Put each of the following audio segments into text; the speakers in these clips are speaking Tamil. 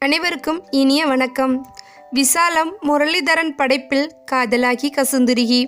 அனைவருக்கும் இனிய வணக்கம். விசாலம் முரளிதரன் படைப்பில் காதலாகி கசுந்துருகி.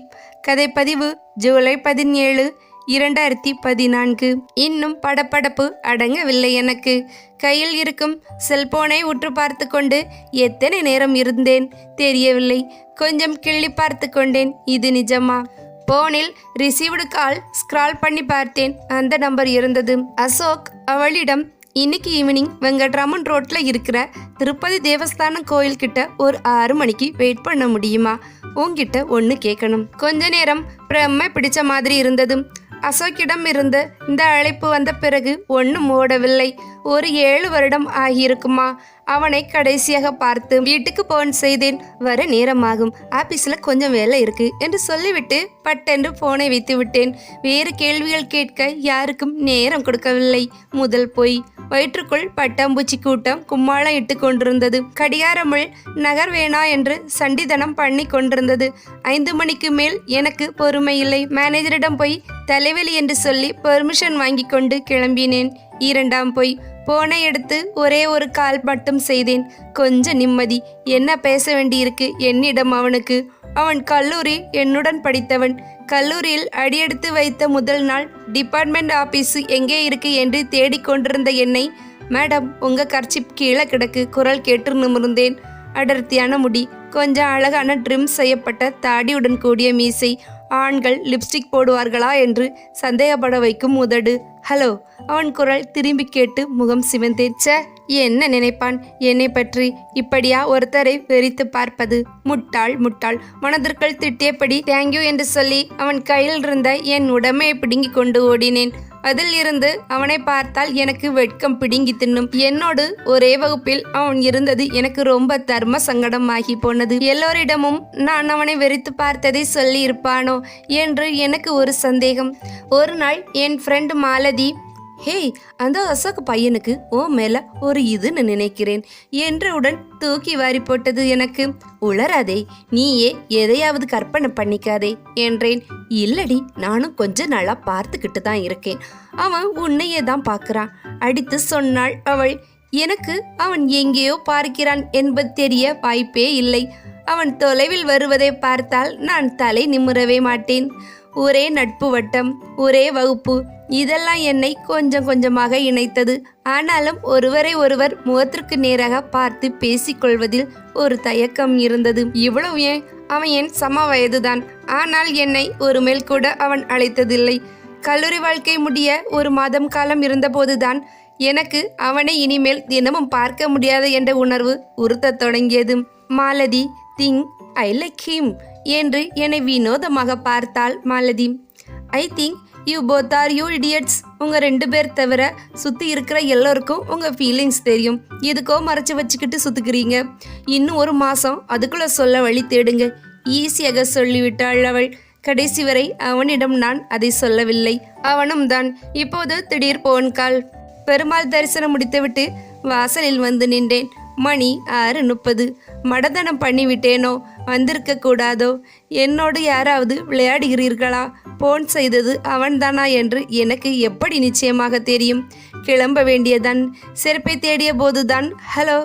கதைப்பதிவு ஜூலை பதினேழு இரண்டாயிரத்தி பதினான்கு. இன்னும் படப்படப்பு அடங்கவில்லை எனக்கு. கையில் இருக்கும் செல்போனை உற்று பார்த்து கொண்டு எத்தனை நேரம் இருந்தேன் தெரியவில்லை. கொஞ்சம் கிள்ளி பார்த்து கொண்டேன் இது நிஜமா? போனில் ரிசீவ்டு கால் ஸ்க்ரால் பண்ணி பார்த்தேன் அந்த நம்பர் இருந்தது. அசோக் அவளிடம் இன்னைக்கு ஈவினிங் வெங்கட்ராமன் ரோட்ல இருக்கிற திருப்பதி தேவஸ்தானம் கோயில் கிட்ட ஒரு ஆறு மணிக்கு வெயிட் பண்ண முடியுமா? உங்ககிட்ட ஒன்று கேட்கணும் கொஞ்ச நேரம் பிரம்மை பிடிச்ச மாதிரி இருந்ததும் அசோக்கிடம் இருந்து இந்த அழைப்பு வந்த பிறகு ஒன்றும் ஓடவில்லை. ஒரு ஏழு வருடம் ஆகியிருக்குமா? அவனை கடைசியாக பார்த்து வீட்டுக்கு போன் செய்தேன். வர நேரமாகும். ஆபீஸில் கொஞ்சம் வேலை இருக்கு என்று சொல்லிவிட்டு பட்டென்று போனை வைத்து விட்டேன். வேறு கேள்விகள் கேட்க யாருக்கும் நேரம் கொடுக்கவில்லை. முதல் போய். வயிற்றுக்குள் பட்டாம்பூச்சி கூட்டம் கும்மாளம் இட்டு கொண்டிருந்தது. கடிகாரமுள் நகர் வேணா என்று சண்டிதனம் பண்ணி கொண்டிருந்தது. ஐந்து மணிக்கு மேல் எனக்கு பொறுமை இல்லை. மேனேஜரிடம் போய் தலைவலி என்று சொல்லி பெர்மிஷன் வாங்கி கொண்டு கிளம்பினேன். இரண்டாம் போய் போன எடுத்து ஒரே ஒரு கால் மட்டும் செய்தேன். கொஞ்சம் நிம்மதி என்ன பேச வேண்டியிருக்கு என்னிடம் அவனுக்கு. அவன் கல்லூரி என்னுடன் படித்தவன். கல்லூரியில் அடியெடுத்து வைத்த முதல் நாள் டிபார்ட்மெண்ட் ஆபீஸ் எங்கே இருக்கு என்று தேடிக்கொண்டிருந்த என்னை மேடம் உங்க கர்ச்சிப் கீழே கிடக்கு குரல் கேட்டு நிமிர்ந்தேன். அடர்த்தியான முடி கொஞ்சம் அழகான ட்ரிம் செய்யப்பட்ட தாடியுடன் கூடிய மீசை ஆண்கள் லிப்ஸ்டிக் போடுவார்களா என்று சந்தேகப்பட வைக்கும் உதடு. ஹலோ அவன் குரல் திரும்பி கேட்டு முகம் சிவந்தேச்ச என்ன நினைப்பான்? என்னை பற்றி இப்படியா ஒருத்தரை வெறித்து பார்ப்பது? முட்டாள் முட்டாள். மனதிற்குள் திட்டியபடி தேங்க்யூ என்று சொல்லி அவன் கையில் இருந்த என் உடமையை பிடுங்கி கொண்டு ஓடினேன். அதில் இருந்து அவனை பார்த்தால் எனக்கு வெட்கம் பிடுங்கி தின்னும். என்னோடு ஒரே வகுப்பில் அவன் இருந்தது எனக்கு ரொம்ப தர்ம சங்கடமாகி போனது. எல்லோரிடமும் நான் அவனை வெறித்து பார்த்ததை சொல்லி இருப்பானோ என்று எனக்கு ஒரு சந்தேகம். ஒரு நாள் என் ஃப்ரெண்ட் மாலதி ஹேய் அந்த அசோக் பையனுக்கு ஓ மேல ஒரு இதுன்னு நினைக்கிறேன். என்றவுடன் தூக்கி வாரி போட்டது எனக்கு. உளராதே நீயே எதையாவது கற்பனை பண்ணிக்காதே என்றேன். இல்லடி நானும் கொஞ்ச நாளா பார்த்துக்கிட்டு தான் இருக்கேன். அவன் உன்னையே தான் பார்க்கறான் அடித்து சொன்னாள் அவள். எனக்கு அவன் எங்கேயோ பார்க்கிறான் என்பது தெரிய வாய்ப்பே இல்லை. அவன் தொலைவில் வருவதை பார்த்தால் நான் தலை நிமிரவே மாட்டேன். ஒரே நட்பு வட்டம் ஒரே வகுப்பு. இதெல்லாம் என்னை கொஞ்சம் கொஞ்சமாக இணைத்தது. ஆனாலும் ஒருவரை ஒருவர் முகத்திற்கு நேராக பார்த்து பேசிக்கொள்வதில் ஒரு தயக்கம் இருந்தது. இவ்வளவு ஏன்? அவன் என் சம வயதுதான் ஆனால் என்னை ஒரு மேல் கூட அவன் அழைத்ததில்லை. கல்லூரி வாழ்க்கை முடிய ஒரு மாதம் காலம் இருந்தபோதுதான் எனக்கு அவனை இனிமேல் தினமும் பார்க்க முடியாது என்ற உணர்வு உறுத்தத் தொடங்கியது. Malathi think I like him என்று என்னை வினோதமாக பார்த்தாள் Malathi. I think you both are you idiots. உங்கள் ரெண்டு பேர் தவிர சுற்றி இருக்கிற எல்லோருக்கும் உங்கள் ஃபீலிங்ஸ் தெரியும். எதுக்கோ மறைச்சு வச்சுக்கிட்டு சுற்றுக்கிறீங்க இன்னும் ஒரு மாதம் அதுக்குள்ளே சொல்ல வழி தேடுங்க. ஈஸியாக சொல்லிவிட்டாள் அவள். கடைசி வரை அவனிடம் நான் அதை சொல்லவில்லை. அவனும் தான் இப்போது திடீர் போன் கால். பெருமாள் தரிசனம் முடித்துவிட்டு வாசலில் வந்து நின்றேன். மணி ஆறு முப்பது. மடதனம் பண்ணிவிட்டேனோ? வந்திருக்க கூடாதோ? என்னோடு யாராவது விளையாடுகிறீர்களா? போன் செய்தது அவன்தானா என்று எனக்கு எப்படி நிச்சயமாக தெரியும்? கிளம்ப வேண்டியதான் செருப்பை தேடிய போதுதான். Hello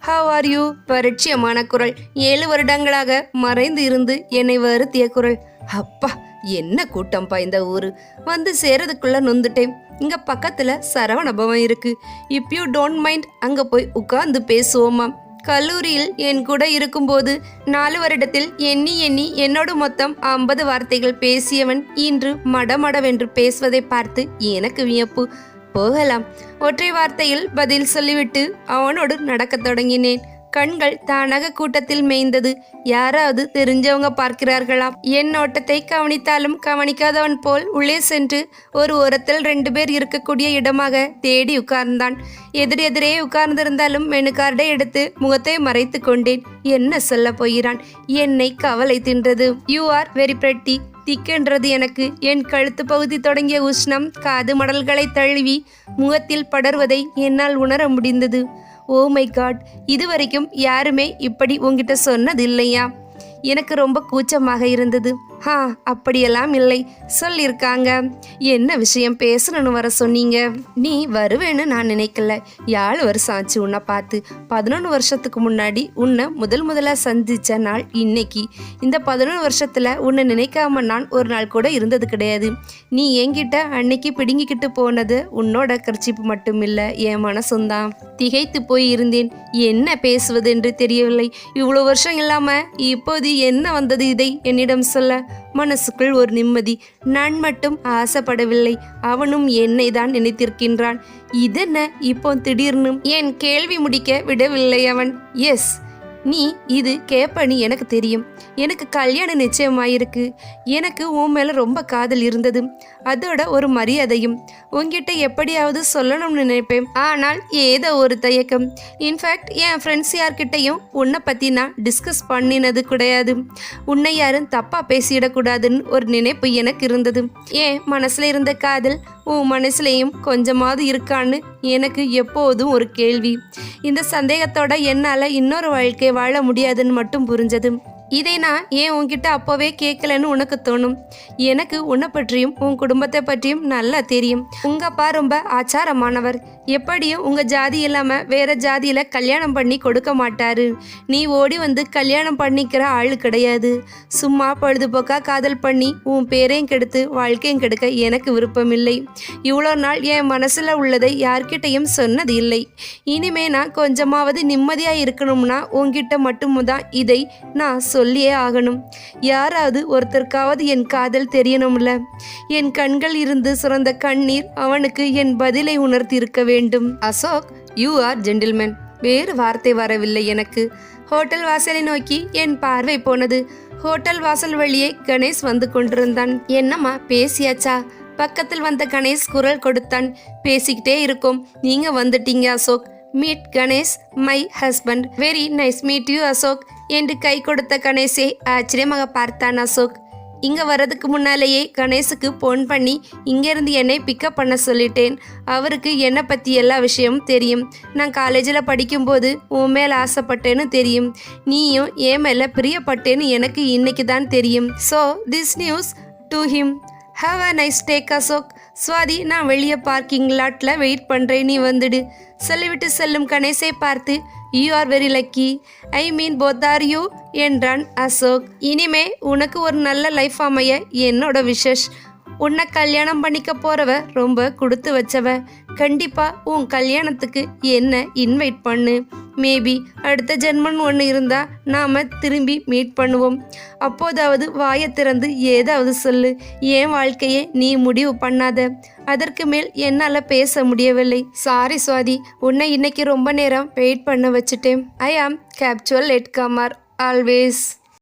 how are you? பரிட்சியமான குரல். ஏழு வருடங்களாக மறைந்து இருந்து என்னை வருத்திய குரல். அப்பா என்ன கூட்டம் இந்த ஊரு? வந்து சேரதுக்குள்ள நொந்துட்டேன். இங்க பக்கத்துல சரவணபவம் இருக்கு. இப் யூ டோன்ட் மைண்ட் அங்க போய் உட்கார்ந்து பேசுவோமா? கல்லூரியில் என் கூட இருக்கும்போது நாலு வருடத்தில் எண்ணி எண்ணி என்னோடு மொத்தம் ஐம்பது வார்த்தைகள் பேசியவன் இன்று மடமடவென்று பேசுவதை பார்த்து எனக்கு வியப்பு. போகலாம். ஒற்றை வார்த்தையில் பதில் சொல்லிவிட்டு அவனோடு நடக்கத் தொடங்கினேன். கண்கள் தானாக கூட்டத்தில் மேய்ந்தது. யாராவது தெரிஞ்சவங்க பார்க்கிறார்களா என் ஓட்டத்தை கவனித்தாலும் கவனிக்காதவன் போல் உள்ளே சென்று ஒரு ஓரத்தில் ரெண்டு பேர் இருக்கக்கூடிய இடமாக தேடி உட்கார்ந்தான். எதிரெதிரே உட்கார்ந்திருந்தாலும் மெனு கார்டை எடுத்து முகத்தை மறைத்து கொண்டேன். என்ன சொல்ல போகிறான்? என்னை கவலை தின்றது. யூ ஆர் வெரி பிரட்டி திக்கென்றது எனக்கு. என் கழுத்து பகுதி தொடங்கிய உஷ்ணம் காது மடல்களை தழுவி முகத்தில் படர்வதை என்னால் உணர முடிந்தது. ஓ மை காட் இதுவரைக்கும் யாருமே இப்படி உங்ககிட்ட சொன்னது இல்லையா எனக்கு ரொம்ப கூச்சமாக இருந்தது. ஹா அப்படியெல்லாம் இல்லை. சொல்லியிருக்காங்க. என்ன விஷயம் பேசணும்னு வர சொன்னீங்க? நீ வருவேன்னு நான் நினைக்கல. ஏழு வருஷம் ஆச்சு உன்னை பார்த்து. பதினொன்று வருஷத்துக்கு முன்னாடி உன்னை முதல் முதலாக சந்திச்ச நாள் இன்னைக்கு. இந்த பதினொன்று வருஷத்தில் உன்னை நினைக்காம நான் ஒரு நாள் கூட இருந்தது கிடையாது. நீ என்கிட்ட அன்னைக்கு பிடுங்கிக்கிட்டு போனது உன்னோட கர்ச்சிப்பு மட்டும் இல்லை என் மனசும்தான் திகைத்து போய் இருந்தேன். என்ன பேசுவது என்று தெரியவில்லை. இவ்வளோ வருஷம் இல்லாமல் இப்போது என்ன வந்தது இதை என்னிடம் சொல்ல? மனசுக்குள் ஒரு நிம்மதி. நான் மட்டும் ஆசைப்படவில்லை. அவனும் என்னை தான் நினைத்திருக்கின்றான். இதென்ன இப்போ திடீர்னு? என் கேள்வி முடிக்க விடவில்லை அவன். எஸ். நீ இது கேப்பனி எனக்கு தெரியும். எனக்கு கல்யாணம் நிச்சயமாயிருக்கு. எனக்கு உன் மேலே ரொம்ப காதல் இருந்தது. அதோட ஒரு மரியாதையும் உங்ககிட்ட எப்படியாவது சொல்லணும்னு நினைப்பேன். ஆனால் ஏதோ ஒரு தயக்கம். இன்ஃபேக்ட் என் ஃப்ரெண்ட்ஸ் யார்கிட்டையும் உன்னை பற்றி நான் டிஸ்கஸ் பண்ணினது கிடையாது. உன்னை யாரும் தப்பாக பேசிடக்கூடாதுன்னு ஒரு நினைப்பு எனக்கு இருந்தது. ஏன் மனசில் இருந்த காதல் உன் மனசுலையும் கொஞ்சமாவது இருக்கான்னு எனக்கு எப்போதும் ஒரு கேள்வி. இந்த சந்தேகத்தோட என்னால் இன்னொரு வாழ்க்கை வாழ முடியாதுன்னு மட்டும் புரிஞ்சது. இதை நான் ஏன் உன்கிட்ட அப்போவே கேட்கலன்னு உனக்கு தோணும். எனக்கு உன்னை பற்றியும் உன் குடும்பத்தை பற்றியும் நல்லா தெரியும். உங்கப்பா ரொம்ப ஆச்சாரமானவர். எப்படியும் உங்க ஜாதி இல்லாம வேற ஜாதியில கல்யாணம் பண்ணி கொடுக்க மாட்டாரு. நீ ஓடி வந்து கல்யாணம் பண்ணிக்கிற ஆள் கிடையாது. சும்மா பொழுதுபோக்கா காதல் பண்ணி உன் பேரையும் கெடுத்து வாழ்க்கையும் கெடுக்க எனக்கு விருப்பமில்லை. இவ்வளோ நாள் என் மனசுல உள்ளதை யார்கிட்டையும் சொன்னது இல்லை. இனிமே நான் கொஞ்சமாவது நிம்மதியா இருக்கணும்னா உங்ககிட்ட மட்டும்தான் இதை நான் சொல்லியே ஆகணும். யாராவது ஒருத்தருக்காவது என் காதல் தெரியணும்ல. என் கண்கள் இருந்து சுரந்த கண்ணீர் அவனுக்கு என் பதிலை உணர்த்தி இருக்க வேண்டும் அசோக் யூ ஆர் ஜென்டில்மேன் வேறு வார்த்தை வரவில்லை எனக்கு. ஹோட்டல் வாசலை நோக்கி என் பார்வை போனது. ஹோட்டல் வாசல் வழியே கணேஷ் வந்து கொண்டிருந்தான். என்னம்மா பேசியாச்சா? பக்கத்தில் வந்த கணேஷ் குரல் கொடுத்தான். பேசிக்கிட்டே இருக்கோம். நீங்க வந்துட்டீங்க Ashok. Meet Ganesh my husband very nice meet you Ashok. என்று கை கொடுத்த கணேஷை ஆச்சரியமாக பார்த்தான் அசோக். இங்கே வர்றதுக்கு முன்னாலேயே கணேஷுக்கு ஃபோன் பண்ணி இங்கேருந்து என்னை பிக்கப் பண்ண சொல்லிட்டேன். அவருக்கு என்னை பற்றி எல்லா விஷயமும் தெரியும். நான் காலேஜில் படிக்கும்போது உன் மேலே ஆசைப்பட்டேன்னு தெரியும். நீயும் என் மேலே பிரியப்பட்டேன்னு எனக்கு இன்னைக்கு தான் தெரியும். So this news to him have a nice take Ashok Swathi நான் வெளியே பார்க்கிங் லாட்டில் வெயிட் பண்ணுறேன் நீ வந்துடு. சொல்லிவிட்டு செல்லும் கணேசை பார்த்து you are very lucky I mean both are you என்றான் அசோக். இனிமே உனக்கு ஒரு நல்ல லைஃப் அமைய என்னோட விஷஸ் உன்னை கல்யாணம் பண்ணிக்க போறவ ரொம்ப கொடுத்து வச்சவ. கண்டிப்பா உன் கல்யாணத்துக்கு என்ன இன்வைட் பண்ணு. மேபி அடுத்த ஜென்மன் ஒன்று இருந்தால் நாம் திரும்பி மீட் பண்ணுவோம். அப்போதாவது வாயை திறந்து ஏதாவது சொல்லு. என் வாழ்க்கையை நீ முடிவு பண்ணாத. அதற்கு மேல் என்னால் பேச முடியவில்லை. சாரி சுவாதி உன்னை இன்னைக்கு ரொம்ப நேரம் வெயிட் பண்ண வச்சுட்டேன். ஐ ஆம் கேப்சுவல் லெட் கமார் ஆல்வேஸ்